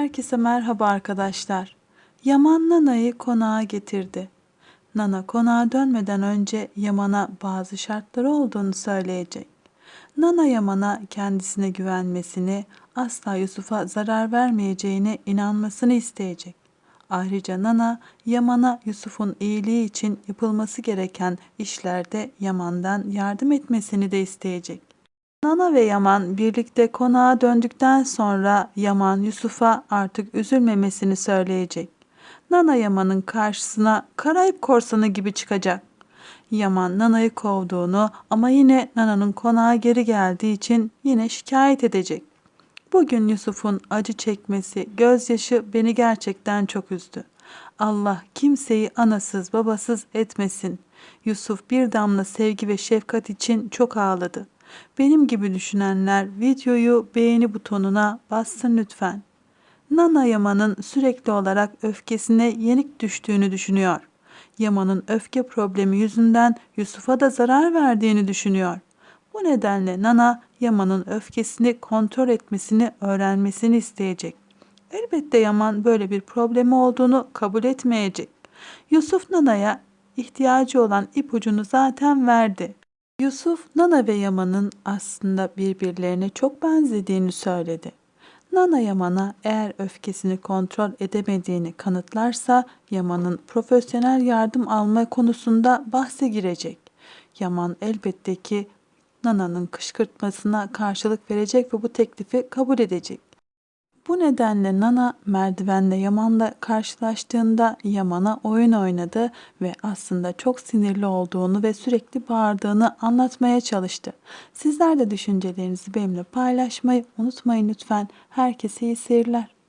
Herkese merhaba arkadaşlar. Yaman Nana'yı konağa getirdi. Nana konağa dönmeden önce Yaman'a bazı şartları olduğunu söyleyecek. Nana Yaman'a kendisine güvenmesini, asla Yusuf'a zarar vermeyeceğine inanmasını isteyecek. Ayrıca Nana, Yaman'a Yusuf'un iyiliği için yapılması gereken işlerde Yaman'dan yardım etmesini de isteyecek. Nana ve Yaman birlikte konağa döndükten sonra Yaman Yusuf'a artık üzülmemesini söyleyecek. Nana Yaman'ın karşısına Karayip korsanı gibi çıkacak. Yaman Nana'yı kovduğunu ama yine Nana'nın konağa geri geldiği için yine şikayet edecek. Bugün Yusuf'un acı çekmesi, gözyaşı beni gerçekten çok üzdü. Allah kimseyi anasız babasız etmesin. Yusuf bir damla sevgi ve şefkat için çok ağladı. Benim gibi düşünenler videoyu beğeni butonuna bassın lütfen. Nana Yaman'ın sürekli olarak öfkesine yenik düştüğünü düşünüyor. Yaman'ın öfke problemi yüzünden Yusuf'a da zarar verdiğini düşünüyor. Bu nedenle Nana Yaman'ın öfkesini kontrol etmesini öğrenmesini isteyecek. Elbette Yaman böyle bir problemi olduğunu kabul etmeyecek. Yusuf Nana'ya ihtiyacı olan ipucunu zaten verdi. Yusuf, Nana ve Yaman'ın aslında birbirlerine çok benzediğini söyledi. Nana Yaman'a eğer öfkesini kontrol edemediğini kanıtlarsa Yaman'ın profesyonel yardım alma konusunda bahse girecek. Yaman elbette ki Nana'nın kışkırtmasına karşılık verecek ve bu teklifi kabul edecek. Bu nedenle Nana merdivenle Yaman'la karşılaştığında Yaman'a oyun oynadı ve aslında çok sinirli olduğunu ve sürekli bağırdığını anlatmaya çalıştı. Sizler de düşüncelerinizi benimle paylaşmayı unutmayın lütfen. Herkese iyi seyirler.